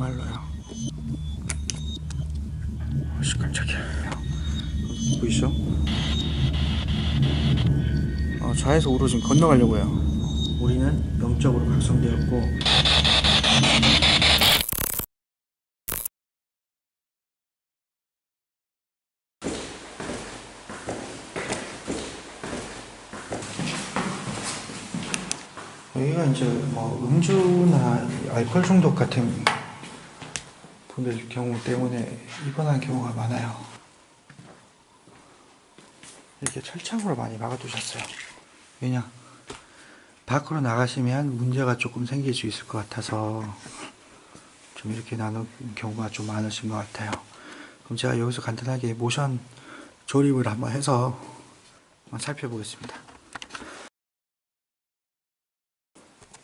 말로요. 아씨 깜짝이야. 보이시죠? 어, 좌에서 우로 지금 건너가려고요. 우리는 영적으로 각성되었고 여기가 이제 뭐 음주나 알코올 중독 같은 분들 경우 때문에 입원하는 경우가 많아요. 이렇게 철창으로 많이 막아두셨어요. 왜냐? 밖으로 나가시면 문제가 조금 생길 수 있을 것 같아서 좀 이렇게 나눈 경우가 좀 많으신 것 같아요. 그럼 제가 여기서 간단하게 모션 조립을 한번 해서 한번 살펴보겠습니다.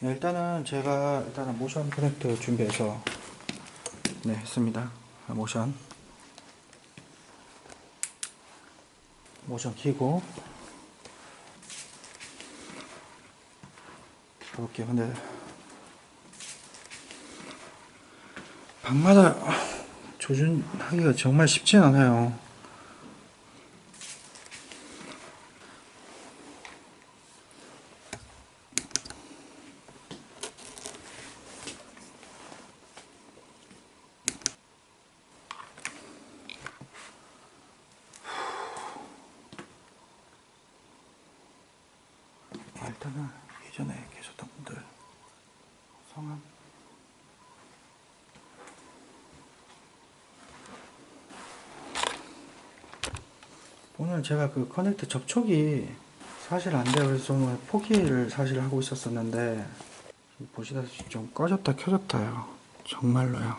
네, 일단은 제가 일단은 모션 커넥터 준비해서 네 했습니다. 아, 모션 모션 키고 가볼게요. 근데 방마다 조준하기가 정말 쉽진 않아요. 아, 일단은 예전에 계셨던 분들 성함 오늘 제가 그 커넥트 접촉이 사실 안 돼요. 그래서 좀 포기를 사실 하고 있었었는데 보시다시피 좀 꺼졌다 켜졌다요. 정말로요.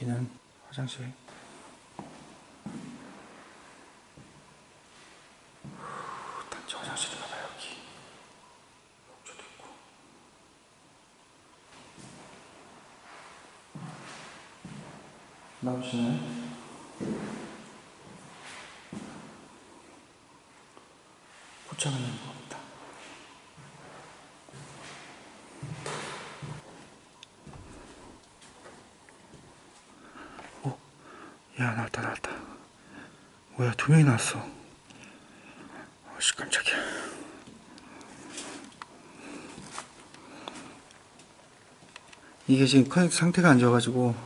여기는 화장실. 단지 화장실인가 봐요, 여기. 욕조도 있고. 나오시네. 포장은 있는 것 같다. 야, 나왔다, 나왔다. 뭐야, 두 명이 나왔어. 아씨, 깜짝이야. 이게 지금 커넥트 상태가 안 좋아가지고.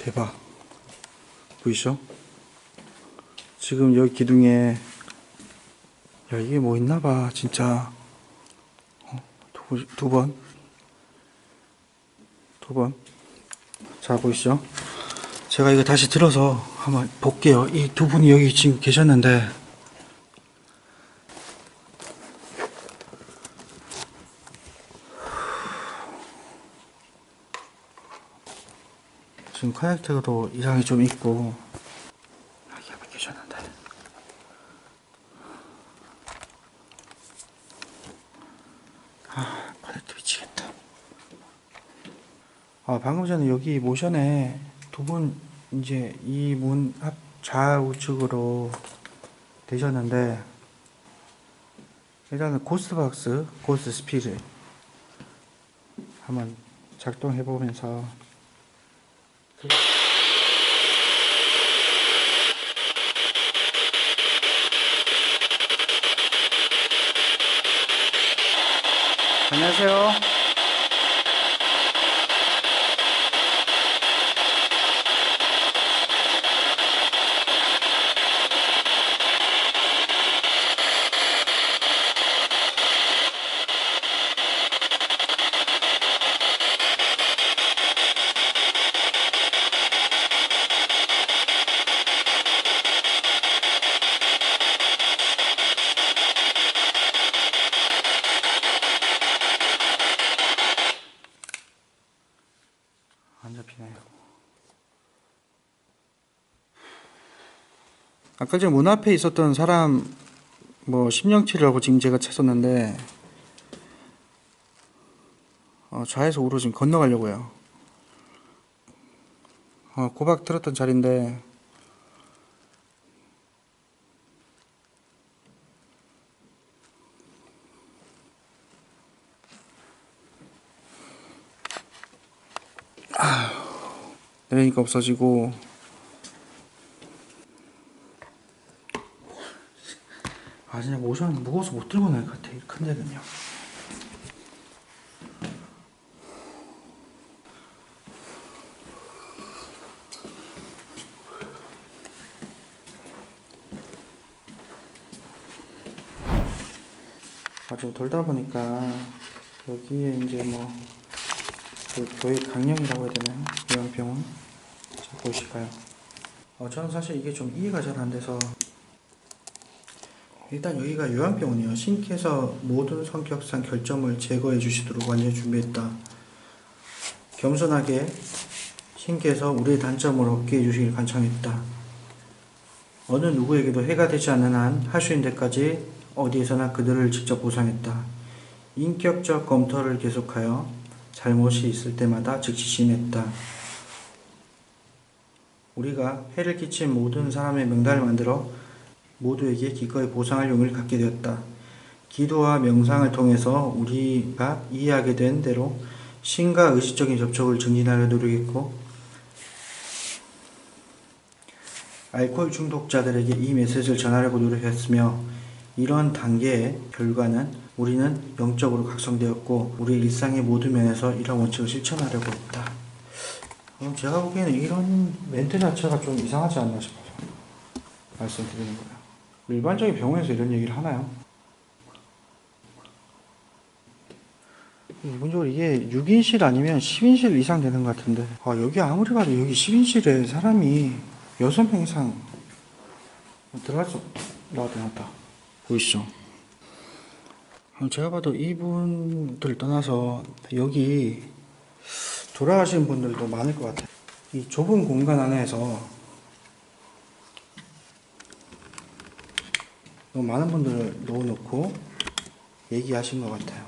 대박. 보이시죠? 지금 여기 기둥에, 야, 이게 뭐 있나 봐, 진짜. 어, 두, 두 번. 두 번. 자, 보이시죠? 제가 이거 다시 들어서 한번 볼게요. 이 두 분이 여기 지금 계셨는데 지금 커넥터도 이상이 좀 있고 여기 한번 계셨는데 아 커넥터 미치겠다. 아, 방금 전에 여기 모션에 두 분 이제 이 문 앞 좌우측으로 되셨는데 일단은 고스트박스, 고스트 스피드 한번 작동해 보면서 안녕하세요. 안 잡히네요. 아까 전에 문 앞에 있었던 사람 뭐 심령치료라고 지금 제가 찾았는데 어, 좌에서 우로 지금 건너가려고요. 어, 고박 들었던 자리인데 아, 내리니까 없어지고 아 진짜 모션 무거워서 못 들고 나갈 것 같아 이큰 데는요 아주 돌다 보니까 여기에 이제 뭐그 교회 강령이라고 해야 되나요? 요양병원 자 보실까요? 어, 저는 사실 이게 좀 이해가 잘 안 돼서 일단 여기가 요양병원이에요. 신께서 모든 성격상 결점을 제거해 주시도록 완전히 준비했다. 겸손하게 신께서 우리의 단점을 없게 해주시길 간청했다. 어느 누구에게도 해가 되지 않는 한 할 수 있는 데까지 어디에서나 그들을 직접 보상했다. 인격적 검토를 계속하여 잘못이 있을 때마다 즉시 심했다. 우리가 해를 끼친 모든 사람의 명단을 만들어 모두에게 기꺼이 보상할 용의를 갖게 되었다. 기도와 명상을 통해서 우리가 이해하게 된 대로 신과 의식적인 접촉을 증진하려 노력했고 알코올 중독자들에게 이 메시지를 전하려고 노력했으며 이런 단계의 결과는 우리는 영적으로 각성되었고 우리 일상의 모든 면에서 이런 원칙을 실천하려고 했다. 어, 제가 보기에는 이런 멘트 자체가 좀 이상하지 않나 싶어서 말씀드리는 거예요. 일반적인 병원에서 이런 얘기를 하나요? 기본적으로 이게 6인실 아니면 10인실 이상 되는 것 같은데 아, 여기 아무리 봐도 여기 10인실에 사람이 6명 이상 들어갈 수 나왔다 보이시죠? 어, 제가 봐도 이분들 떠나서 여기 돌아가신 분들도 많을 것 같아요. 이 좁은 공간 안에서 너무 많은 분들을 넣어놓고 얘기하신 것 같아요.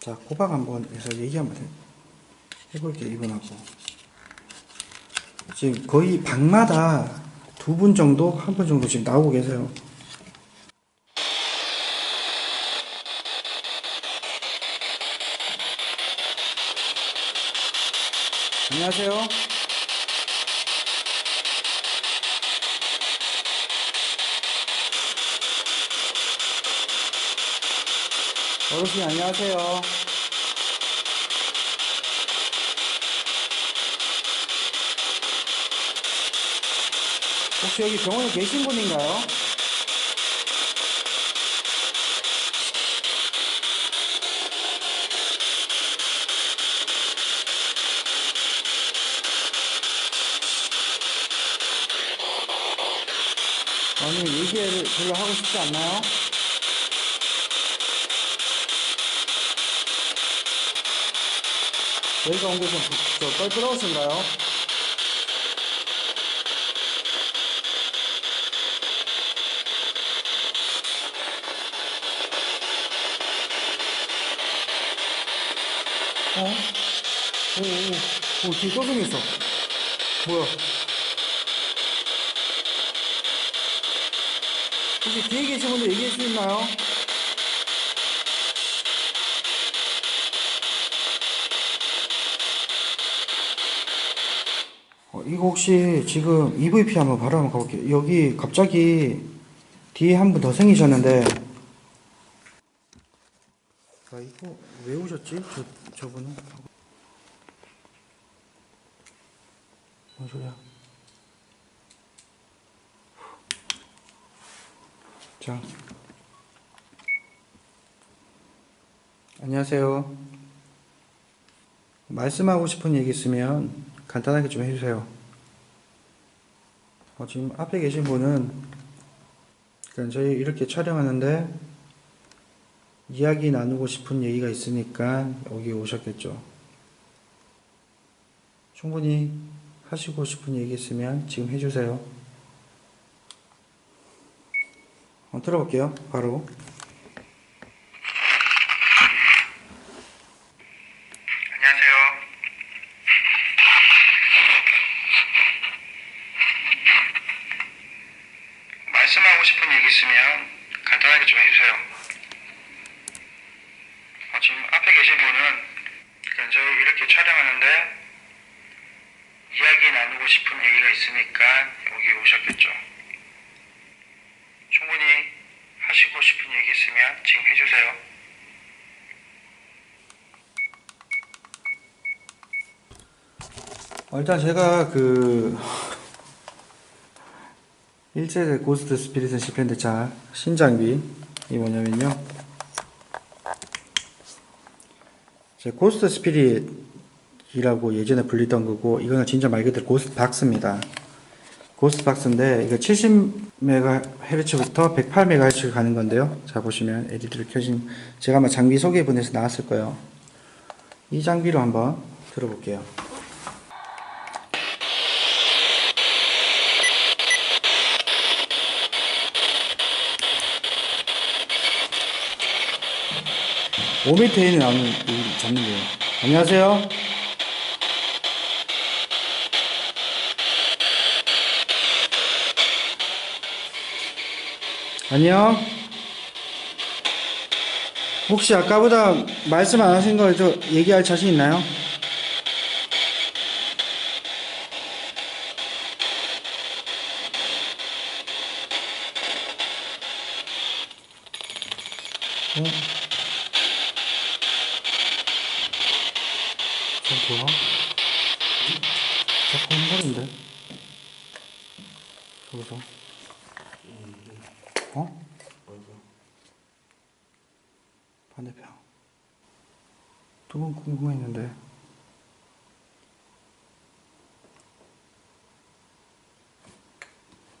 자, 꼬박 한번 해서 얘기 한번 해- 해볼게요, 이분하고. 지금 거의 방마다 두 분 정도, 한 분 정도 지금 나오고 계세요. 안녕하세요. 어르신 안녕하세요. 혹시 여기 병원에 계신 분인가요? 아니 얘기를 별로 하고 싶지 않나요? 저희가 온 곳은 뻘끄러우신가요? 어? 오, 오, 오, 뒤에 떠승이 있어. 뭐야? 혹시 뒤에 계신 분들 얘기해 수 있나요? 어, 이거 혹시 지금 EVP 한번 바로 한번 가볼게요. 여기 갑자기 뒤에 한 분 더 생기셨는데. 아, 이거 왜 오셨지? 저, 저분은? 뭔 소리야? 자. 안녕하세요. 말씀하고 싶은 얘기 있으면 간단하게 좀 해주세요. 어, 지금 앞에 계신 분은 그러니까 저희 이렇게 촬영하는데 이야기 나누고 싶은 얘기가 있으니까 여기 오셨겠죠. 충분히 하시고 싶은 얘기 있으면 지금 해주세요. 어, 들어볼게요. 바로. 편하게 좀 해주세요. 어, 지금 앞에 계신 분은 그러니까 저희 이렇게 촬영하는데 이야기 나누고 싶은 얘기가 있으니까 여기 오셨겠죠. 충분히 하시고 싶은 얘기 있으면 지금 해주세요. 어, 일단 제가 그 일제의 고스트 스피릿은 시펜드 차 신장비 이 뭐냐면요 제 고스트 스피릿 이라고 예전에 불리던 거고 이거는 진짜 말 그대로 고스트 박스입니다 고스트 박스인데 이거 70MHz부터 108MHz 가는 건데요 자 보시면 LED를 켜진 제가 아마 장비 소개분에서 나왔을 거예요 이 장비로 한번 들어볼게요 오미터에 나오는 이 잡는 거예요. 안녕하세요. 안녕. 혹시 아까보다 말씀 안 하신 걸저 얘기할 자신 있나요? 뭐야? 자꾸 흔들린데? 저기서 어? 반대편 두분 궁금했는데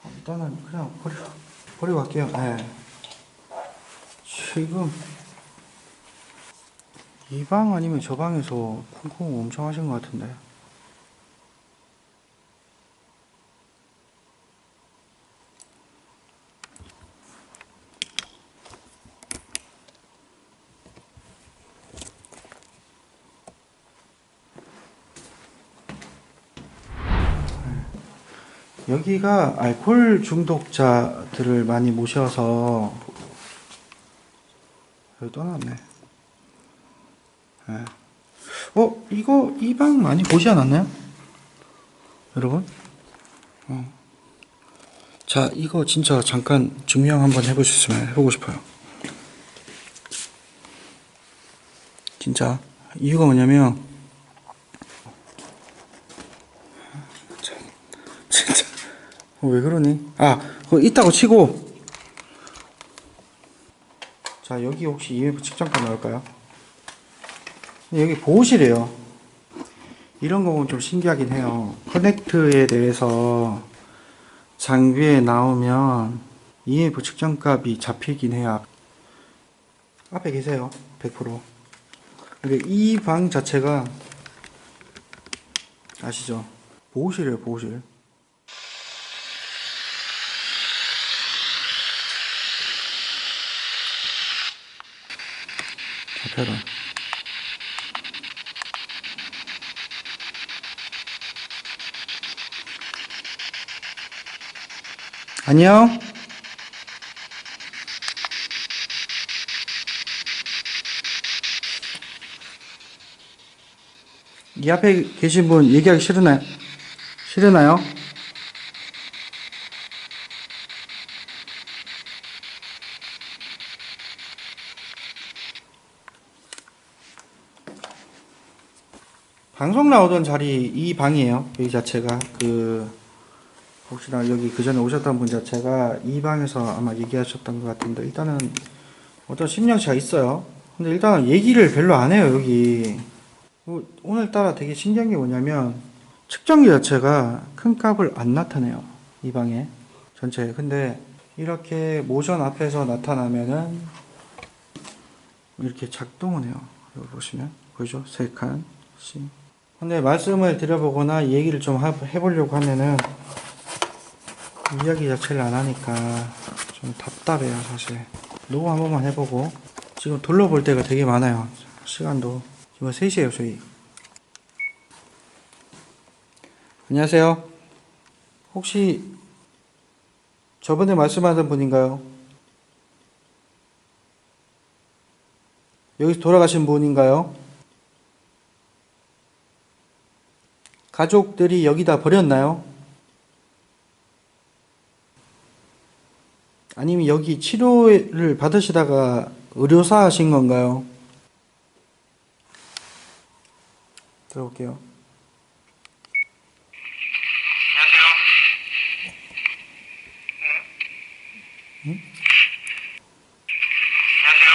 어, 일단은 그냥 버리고 버리고 갈게요 예. 지금 이 방 아니면 저 방에서 쿵쿵 엄청 하신 것 같은데. 여기가 알코올 중독자들을 많이 모셔서 여기 떠났네. 예. 어, 이거 이 방 많이 보지 않았나요? 여러분? 어. 자, 이거 진짜 잠깐 증명 한번 해보셨으면 해보고 싶어요. 진짜 이유가 뭐냐면 참, 진짜 어, 왜 그러니? 아, 그거 있다고 치고 자, 여기 혹시 EMF 측정기 나올까요? 여기 보호실이에요. 이런 거 보면 좀 신기하긴 해요. 커넥트에 대해서 장비에 나오면 EMF 측정값이 잡히긴 해요. 앞에 계세요. 100%. 이 방 자체가 아시죠? 보호실이에요, 보호실. 잡혀라. 안녕. 이 앞에 계신 분 얘기하기 싫으나요? 싫으나요? 방송 나오던 자리 이 방이에요. 여기 자체가 그 혹시나 여기 그 전에 오셨던 분 자체가 이 방에서 아마 얘기하셨던 것 같은데 일단은 어떤 심령치가 있어요. 근데 일단은 얘기를 별로 안 해요 여기. 어, 오늘따라 되게 신기한 게 뭐냐면 측정기 자체가 큰 값을 안 나타내요 이 방에 전체에. 근데 이렇게 모션 앞에서 나타나면은 이렇게 작동을 해요. 여기 보시면 보이죠? 세 칸씩. 근데 말씀을 드려보거나 얘기를 좀 하- 해보려고 하면은 이야기 자체를 안 하니까 좀 답답해요 사실. 녹음 한 번만 해보고. 지금 둘러볼 때가 되게 많아요. 시간도. 지금 3시에요 저희. 안녕하세요. 혹시 저번에 말씀하던 분인가요? 여기서 돌아가신 분인가요? 가족들이 여기다 버렸나요? 아니면 여기 치료를 받으시다가 의료사 하신 건가요? 들어볼게요. 안녕하세요. 안녕하세요.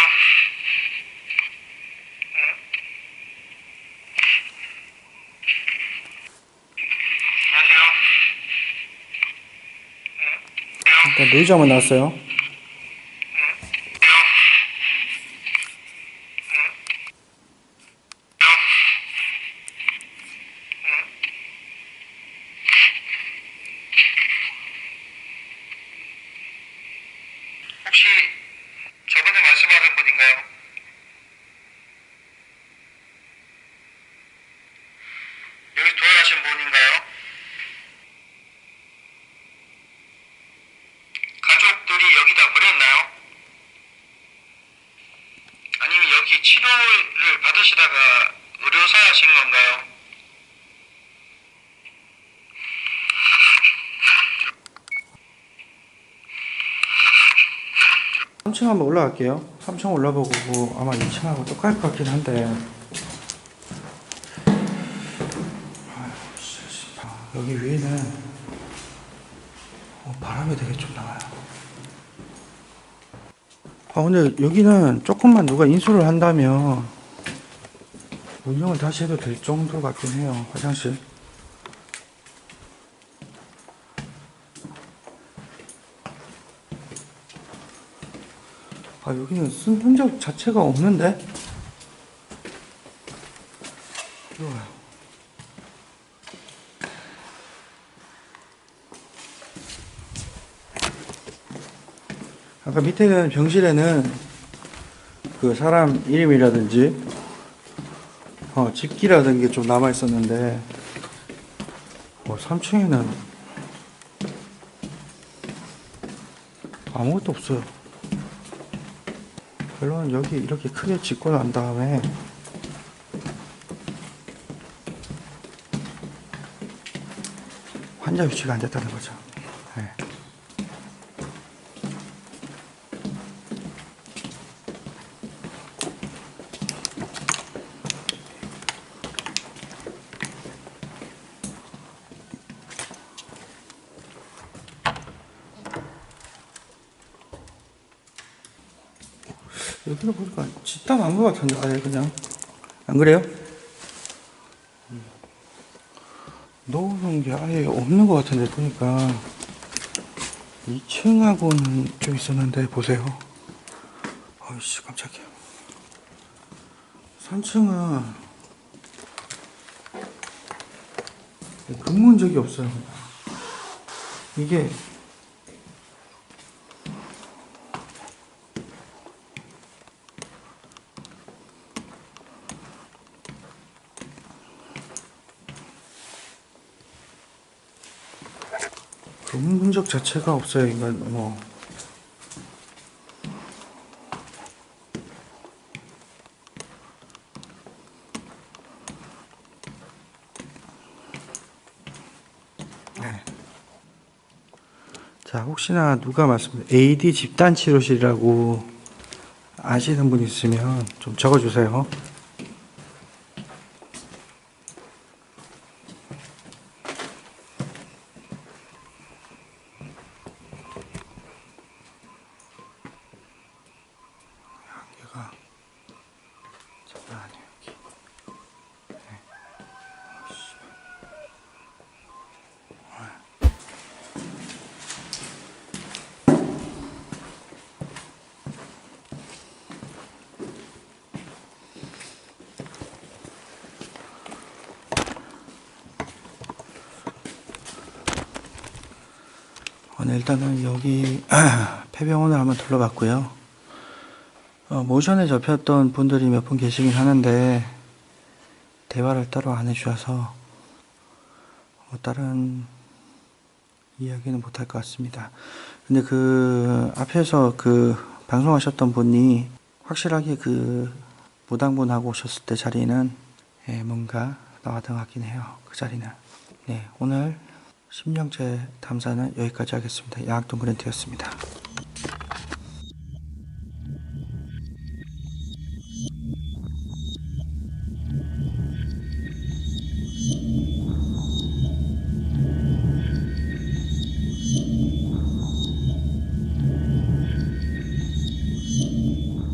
말씀하신 분인가요? 여기 돌아가신 분인가요? 가족들이 여기다 버렸나요? 아니면 여기 받으시다가 의료사 하신 건가요? 3층 한번 올라갈게요. 3층 올라보고 뭐 아마 2층하고 똑같을 것 같긴 한데. 아, 여기 위에는 어, 바람이 되게 좀 나와요. 아 근데 여기는 조금만 누가 인수를 한다면 운영을 다시 해도 될 정도 같긴 해요. 화장실. 아 여기는 쓴 흔적 자체가 없는데? 아까 밑에는 병실에는 그 사람 이름이라든지 어, 집기라든지 좀 남아 있었는데 어, 3층에는 아무것도 없어요. 결론은 여기 이렇게 크게 짓고 난 다음에 환자 위치가 안 됐다는 거죠. 네. 여기는 보니까 짓다 만것 같은데 아예 그냥. 안 그래요? 음. 넣어놓은 게 아예 없는 것 같은데 보니까. 2층하고는 좀 있었는데 보세요. 아이씨 깜짝이야. 3층은 근무한 적이 없어요. 이게 근무 흔적 자체가 없어요 이건 뭐 네. 자 혹시나 누가 말씀 AD 집단 치료실이라고 아시는 분 있으면 좀 적어주세요. 여기가 장난 아니에요 여기. 네. 아이씨. 오늘 일단은 여기 폐병원을 한번 둘러봤고요. 어, 모션에 접혔던 분들이 몇 분 계시긴 하는데 대화를 따로 안 해주셔서 뭐 다른 이야기는 못할 것 같습니다. 근데 그 앞에서 그 방송하셨던 분이 확실하게 그 무당분하고 오셨을 때 자리는 예, 뭔가 나왔던 것 같긴 해요. 그 자리는. 네, 오늘 심령제 탐사는 여기까지 하겠습니다. 양학동 그랜트였습니다.